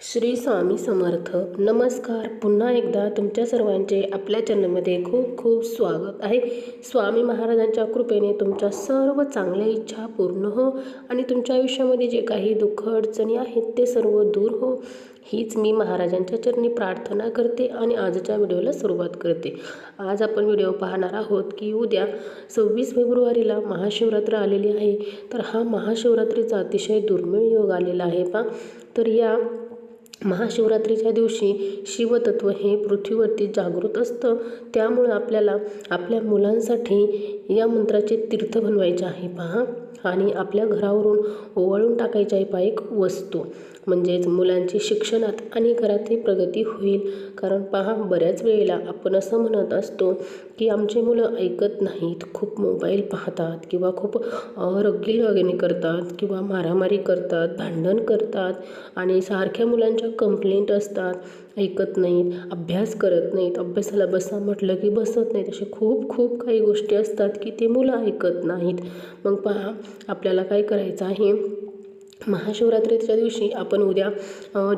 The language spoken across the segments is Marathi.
श्री स्वामी समर्थ. नमस्कार. पुन्हा एकदा तुमच्या सर्वांचे आपल्या चॅनलमध्ये खूप खूप स्वागत आहे. स्वामी महाराजांच्या कृपेने तुमच्या सर्व चांगल्या इच्छा पूर्ण हो आणि तुमच्या आयुष्यामध्ये जे काही दुःख अडचणी आहेत ते सर्व दूर हो. हीच मी महाराजांच्या चरणी प्रार्थना करते आणि आजच्या व्हिडिओला सुरुवात करते. आज आपण व्हिडिओ पाहणार आहोत की उद्या सव्वीस फेब्रुवारीला महाशिवरात्र आलेली आहे. तर हा महाशिवरात्रीचा अतिशय दुर्मिळ योग आलेला आहे पा तर या महाशिवरात्रीच्या दिवशी शिवतत्व हे पृथ्वीवरती जागृत असतं. त्यामुळं आपल्याला आपल्या मुलांसाठी या मंत्राचे तीर्थ बनवायचे आहे. पहा. आणि आपल्या घरावरून ओवाळून टाकायच्या आहे एक वस्तू. म्हणजेच मुलांची शिक्षणात आणि घरातही प्रगती होईल. कारण पहा बऱ्याच वेळेला आपण असं म्हणत असतो की आमचे मुलं ऐकत नाहीत खूप मोबाईल पाहतात किंवा खूप रग्गील करतात किंवा मारामारी करतात भांडण करतात आणि सारख्या मुलांच्या कंप्लेंट असतात. ऐकत नाहीत अभ्यास करत नाहीत अभ्यासाला बसा म्हटलं की बसत नाहीत. असे खूप खूप काही गोष्टी असतात की ते मुलं ऐकत नाहीत. मग पहा आपल्याला काय करायचं आहे? महाशिवरात्रीच्या दिवशी आपण उद्या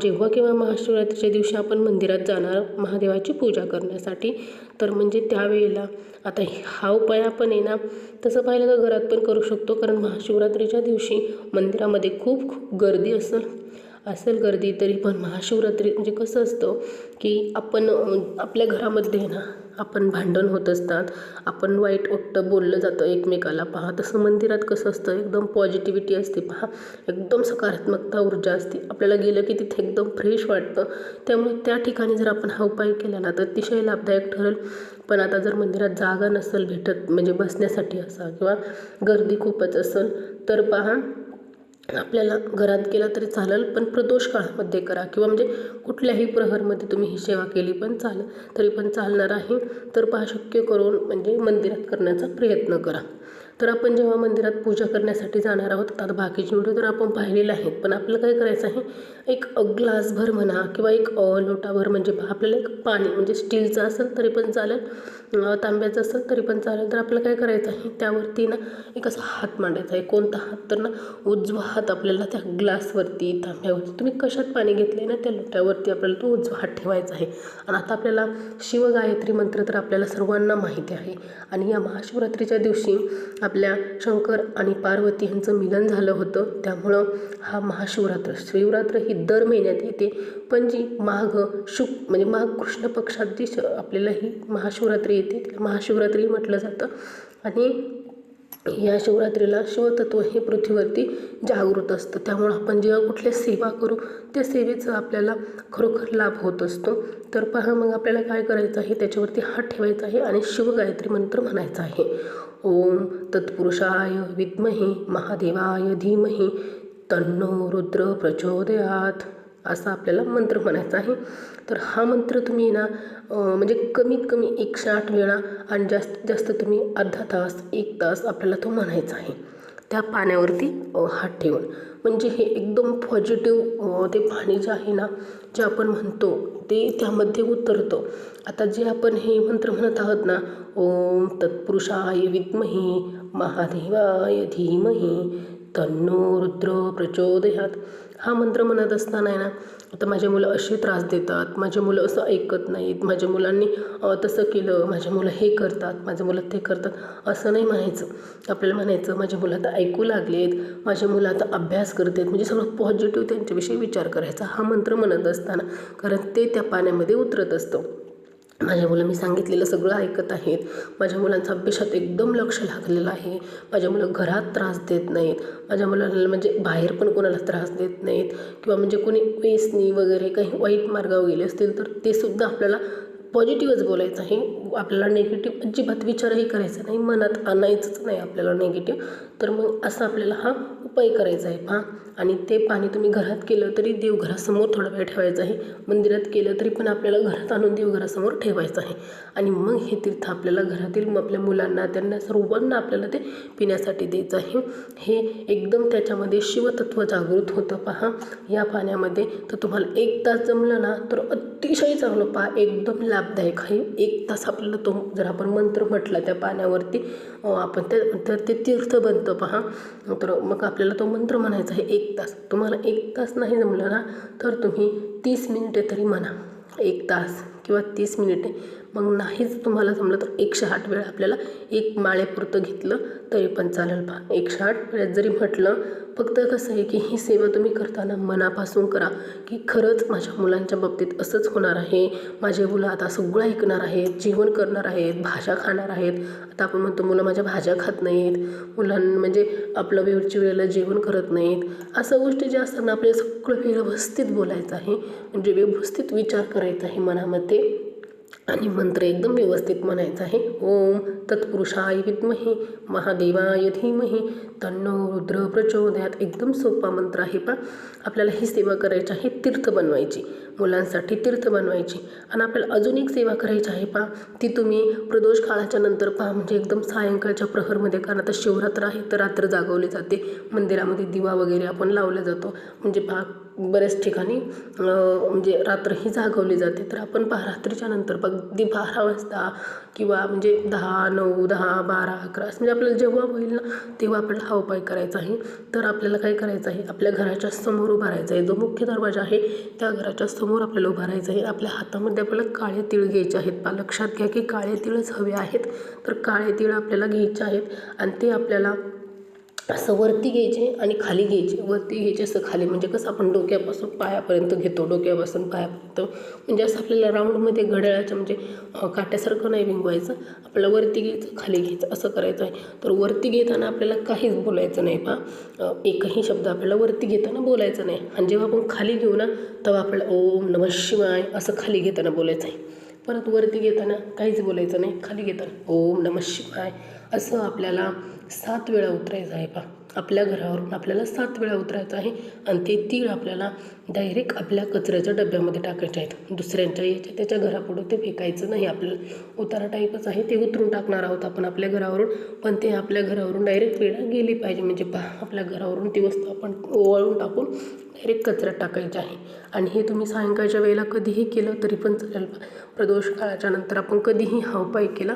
जेव्हा केव्हा महाशिवरात्रीच्या दिवशी आपण मंदिरात जाणार महादेवाची पूजा करण्यासाठी तर म्हणजे त्यावेळेला. आता हा उपाय आपण आहे ना तसं पाहिलं तर घरात पण करू शकतो कारण महाशिवरात्रीच्या दिवशी मंदिरामध्ये खूप खूप गर्दी असेल. असेल गर्दी तरी पण महाशिवरात्री म्हणजे कसं असतं की आपण आपल्या घरामध्ये ना आपण भांडण होत असतात. आपण वाईट वाटतं बोललं जातं एकमेकाला. पहा तसं मंदिरात कसं असतं एकदम पॉझिटिव्हिटी असते. पहा एकदम सकारात्मकता ऊर्जा असते. आपल्याला गेलं की तिथे एकदम फ्रेश वाटतं. त्यामुळे त्या ठिकाणी जर आपण हा उपाय केला ना तर अतिशय लाभदायक ठरेल. पण आता जर मंदिरात जागा नसेल भेटत म्हणजे बसण्यासाठी असा किंवा गर्दी खूपच असेल तर पहा आपल्याला घरात केला तरी चालेल पण प्रदोष काळामध्ये करा. किंवा म्हणजे कुठल्याही प्रहरमध्ये तुम्ही ही सेवा केली पण चालेल तरी पण चालणार आहे. तर पहा शक्य करून म्हणजे मंदिरात करण्याचा प्रयत्न करा. तर आपण जेव्हा मंदिरात पूजा करण्यासाठी जाणार आहोत आता बाकीचे व्हिडिओ तर आपण पाहिलेले आहेत पण आपल्याला काय करायचं आहे एक ग्लासभर म्हणा किंवा एक लोटाभर म्हणजे आपल्याला एक पाणी म्हणजे स्टीलचं असेल तरी पण चालेल. तांब्याचं असेल तरी पण चालेल. तर आपल्याला काय करायचं आहे? त्यावरती ना एक असा हात मांडायचा आहे. कोणता हात? तर ना उजवा हात आपल्याला त्या ग्लासवरती तांब्यावरती. तुम्ही कशात पाणी घेतलं आहे ना त्या लोट्यावरती आपल्याला तो उजवा हात ठेवायचा आहे. आणि आता आपल्याला शिवगायत्री मंत्र तर आपल्याला सर्वांना माहिती आहे. आणि या महाशिवरात्रीच्या दिवशी आपल्या शंकर आणि पार्वती यांचं मिलन झालं होतं. त्यामुळं हा महाशिवरात्र शिवरात्र ही दर महिन्यात येते. पण जी माघ शुक म्हणजे माघ कृष्ण पक्षात जी आपल्याला ही महाशिवरात्री येते. तिला महाशिवरात्री म्हटलं जातं. आणि या शिवरात्रीला शिवतत्व हे पृथ्वीवरती जागृत असतं. त्यामुळं आपण जेव्हा कुठल्या सेवा करू त्या सेवेचा आपल्याला खरोखर लाभ होत असतो. तर पहा मग आपल्याला काय करायचं आहे? त्याच्यावरती हात ठेवायचा आहे आणि शिवगायत्री मंत्र म्हणायचा आहे. ओम तत्पुरुषाय विद्महे महादेवाय धीमहि. तन्नो रुद्र प्रचोदयात. असा आपल्याला मंत्र म्हणायचा आहे. तर हा मंत्र तुम्ही ना म्हणजे कमीत कमी एकशे आठ वेळा आणि जास्तीत जास्त तुम्ही अर्धा तास एक तास आपल्याला तो म्हणायचा आहे. त्या पाण्यावरती हात ठेवून. म्हणजे हे एकदम पॉझिटिव्ह ते पाणी जे आहे ना जे आपण म्हणतो ते त्यामध्ये उतरतं. आता जे आपण हे मंत्र म्हणत आहोत ना ओम तत्पुरुषाय विद्मही महादेवाय धीमही तन्नो रुद्र प्रचोदयात. हा मंत्र म्हणत असताना आहे ना आता माझे मुलं असे त्रास देतात माझे मुलं असं ऐकत नाहीत माझ्या मुलांनी तसं केलं माझे मुलं हे करतात माझे मुलं ते करतात असं नाही म्हणायचं. आपल्याला म्हणायचं माझे मुलं आता ऐकू लागलेत माझे मुलं आता अभ्यास करतात म्हणजे सगळं पॉझिटिव्ह त्यांच्याविषयी विचार करायचा हा मंत्र म्हणत असताना कारण ते त्या पाण्यामध्ये उतरत असतं. माझ्या मुलं मी सांगितलेलं सगळं ऐकत आहेत. माझ्या मुलांचं अभ्यासात एकदम लक्ष लागलेलं आहे. माझ्या मुलं घरात त्रास देत नाहीत. माझ्या मुलांना म्हणजे बाहेर पण कोणाला त्रास देत नाहीत. किंवा म्हणजे कोणी वेसनी वगैरे काही वाईट मार्गावर गेले असतील तर ते सुद्धा आपल्याला पॉझिटिव्हच बोलायचं आहे. आपल्याला निगेटिव्ह अजिबात विचारही करायचा नाही. मनात आणायचंच नाही आपल्याला निगेटिव्ह तर मग असं आपल्याला हा उपाय करायचा आहे. पहा. आणि ते पाणी तुम्ही घरात केलं तरी देवघरासमोर थोडा वेळ ठेवायचं आहे. मंदिरात केलं तरी पण आपल्याला घरात आणून देवघरासमोर ठेवायचं आहे. आणि मग हे तीर्थ आपल्याला घरातील आपल्या मुलांना त्यांना सर्वांना आपल्याला ते पिण्यासाठी द्यायचं आहे. हे एकदम त्याच्यामध्ये शिवतत्व जागृत होतं. पहा. या पाण्यामध्ये तर तुम्हाला एक तास जमलं ना तर अतिशय चांगलं. पहा. एकदम लाभदायक आहे एक तास आपल्याला तो जर आपण मंत्र म्हटला त्या पाण्यावरती आपण ते तर ते तीर्थ बनतं पहा. तर मग आपल्याला तो मंत्र म्हणायचा आहे एक तास. तुम्हाला एक तास नाही जमलं ना तर तुम्ही तीस मिनिटे तरी म्हणा. एक तास किंवा तीस मिनिटे. मग नाहीच तुम्हाला जमलं तर एकशे आठ वेळा आपल्याला एक माळेपुरतं घेतलं तरी पण चालेल पहा एकशे आठ वेळेत जरी म्हटलं फक्त कसं आहे की ही सेवा तुम्ही करताना मनापासून करा की खरंच माझ्या मुलांच्या बाबतीत असंच होणार आहे. माझे मुलं आता सगळं ऐकणार आहेत जेवण करणार आहेत भाज्या खाणार आहेत. आता आपण म्हणतो मुलं माझ्या भाज्या खात नाहीत. मुलां म्हणजे आपलं वेळच्या वेळेला जेवण करत नाहीत. अशा गोष्टी ज्या असतात ना आपल्याला सगळं व्यवस्थित बोलायचं आहे म्हणजे व्यवस्थित विचार करायचा आहे मनामध्ये. आणि मंत्र एकदम व्यवस्थित म्हणायचा आहे. ओम तत्पुरुषाय विद्महे महादेवाय धीमहे तन्नो रुद्र प्रचोदयात. एकदम सोपा मंत्र आहे पा आपल्याला ही सेवा करायची आहे तीर्थ बनवायची. मुलांसाठी तीर्थ बनवायची. आणि आपल्याला अजून एक सेवा करायची आहे पा ती तुम्ही प्रदोष काळाच्या नंतर पहा. म्हणजे एकदम सायंकाळच्या प्रहरमध्ये कारण आता शिवरात्र आहे तर रात्र जागवली जाते. मंदिरामध्ये दिवा वगैरे आपण लावला जातो. म्हणजे पहा बऱ्याच ठिकाणी म्हणजे रात्र ही जागवली जाते. तर आपण पहा रात्रीच्या नंतर अगदी बारा वाजता किंवा म्हणजे दहा नऊ दहा बारा अकरा असं म्हणजे आपल्याला जेव्हा होईल ना तेव्हा आपल्याला हा उपाय करायचा आहे. तर आपल्याला काय करायचं आहे? आपल्या घराच्या समोर उभा राहायचं आहे. जो मुख्य दरवाजा आहे त्या घराच्या समोर आपल्याला उभा राहायचं आहे. आपल्या हातामध्ये आपल्याला काळे तीळ घ्यायचे आहेत. पा लक्षात घ्या की काळे तीळच हवे आहेत. तर काळे तीळ आपल्याला घ्यायचे आहेत आणि ते आपल्याला असं वरती घ्यायचे आणि खाली घ्यायचे. वरती घ्यायचे असं खाली. म्हणजे कसं आपण डोक्यापासून पायापर्यंत घेतो. डोक्यापासून पायापर्यंत. म्हणजे असं आपल्याला राऊंडमध्ये घड्याळाच्या म्हणजे काट्यासारखं नाही विंगवायचं. आपल्याला वरती घ्यायचं खाली घ्यायचं असं करायचं आहे. तर वरती घेताना आपल्याला काहीच बोलायचं नाही पा एकही शब्द आपल्याला वरती घेताना बोलायचा नाही. आणि जेव्हा आपण खाली घेऊ ना तेव्हा आपल्याला ओम नमः शिवाय असं खाली घेताना बोलायचं आहे. परत वरती घेताना काहीच बोलायचं नाही खाली घेताना. ओम नम शिवाय. असं आपल्याला सात वेळा उतरायचं आहे पा आपल्या घरावरून आपल्याला सात वेळा उतरायचं आहे आणि ते तीळ आपल्याला डायरेक्ट आपल्या कचऱ्याच्या डब्यामध्ये टाकायचे आहेत. दुसऱ्यांच्या याच्या त्याच्या घरापुढं ते फेकायचं नाही. आपल्याला उतारा टाईपच आहे. ते उतरून टाकणार आहोत आपण आपल्या घरावरून. पण ते आपल्या घरावरून डायरेक्ट वेळा गेली पाहिजे. म्हणजे पहा आपल्या घरावरून ती वस्तू आपण ओवाळून टाकून डायरेक्ट कचऱ्यात टाकायची आहे. आणि हे तुम्ही सायंकाळच्या वेळेला कधीही केलं तरी पण चालेल. प्रदोष काळाच्या नंतर आपण कधीही हा उपाय केला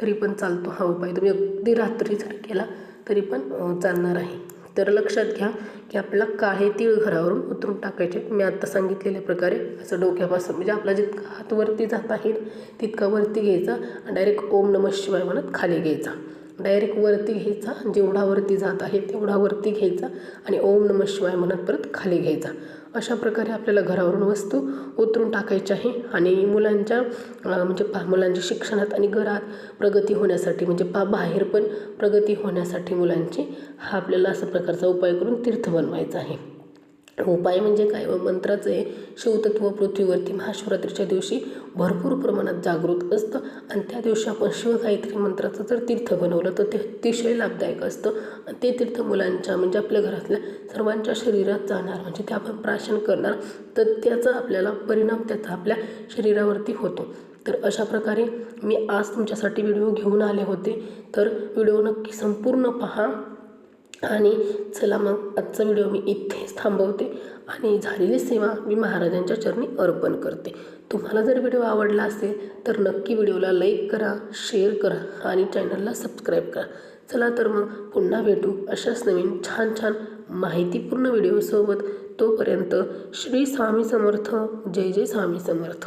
तरी पण चालतो. हा उपाय तुम्ही अगदी रात्री जर केला तरी पण चालणार आहे. तर लक्षात घ्या की आपल्याला काळे तीळ घरावरून उतरून टाकायचे मी आत्ता सांगितलेल्या प्रकारे असं डोक्यापासून म्हणजे आपला जितका हात वरती जात आहे तितका वरती घ्यायचा आणि डायरेक्ट ओम नमः शिवाय म्हणत खाली घ्यायचा. डायरेक्ट वरती घ्यायचा जेवढा वरती जात आहे तेवढा वरती घ्यायचा आणि ओम नमः शिवाय म्हणत परत खाली घ्यायचा. अशा प्रकारे आपल्याला घरावरून वस्तू उतरून टाकायची आहे आणि मुलांच्या म्हणजे पा मुलांच्या शिक्षणात आणि घरात प्रगती होण्यासाठी म्हणजे पा बाहेर पण प्रगती होण्यासाठी मुलांची हा आपल्याला असा प्रकारचा उपाय करून तीर्थ बनवायचा आहे. उपाय म्हणजे काय? व मंत्राचं आहे शिवतत्व पृथ्वीवरती महाशिवरात्रीच्या दिवशी भरपूर प्रमाणात जागृत असतं. आणि त्या दिवशी आपण शिवगायत्री मंत्राचं जर तीर्थ बनवलं तर ते अतिशय लाभदायक असतं. आणि ते तीर्थ मुलांच्या म्हणजे आपल्या घरातल्या सर्वांच्या शरीरात जाणार म्हणजे ते आपण प्राशन करणार तर त्याचा आपल्याला परिणाम त्याचा आपल्या शरीरावरती होतो. तर अशा प्रकारे मी आज तुमच्यासाठी व्हिडिओ घेऊन आले होते. तर व्हिडिओ नक्की संपूर्ण पहा. आणि चला मग आजचा व्हिडिओ मी इथेच थांबवते आणि झालेली सेवा मी महाराजांच्या चरणी अर्पण करते. तुम्हाला जर व्हिडिओ आवडला असेल तर नक्की व्हिडिओला लाईक करा शेअर करा आणि चॅनलला सबस्क्राईब करा. चला तर मग पुन्हा भेटू अशाच नवीन छान छान माहितीपूर्ण व्हिडिओसोबत. तोपर्यंत श्री स्वामी समर्थ जय जय स्वामी समर्थ.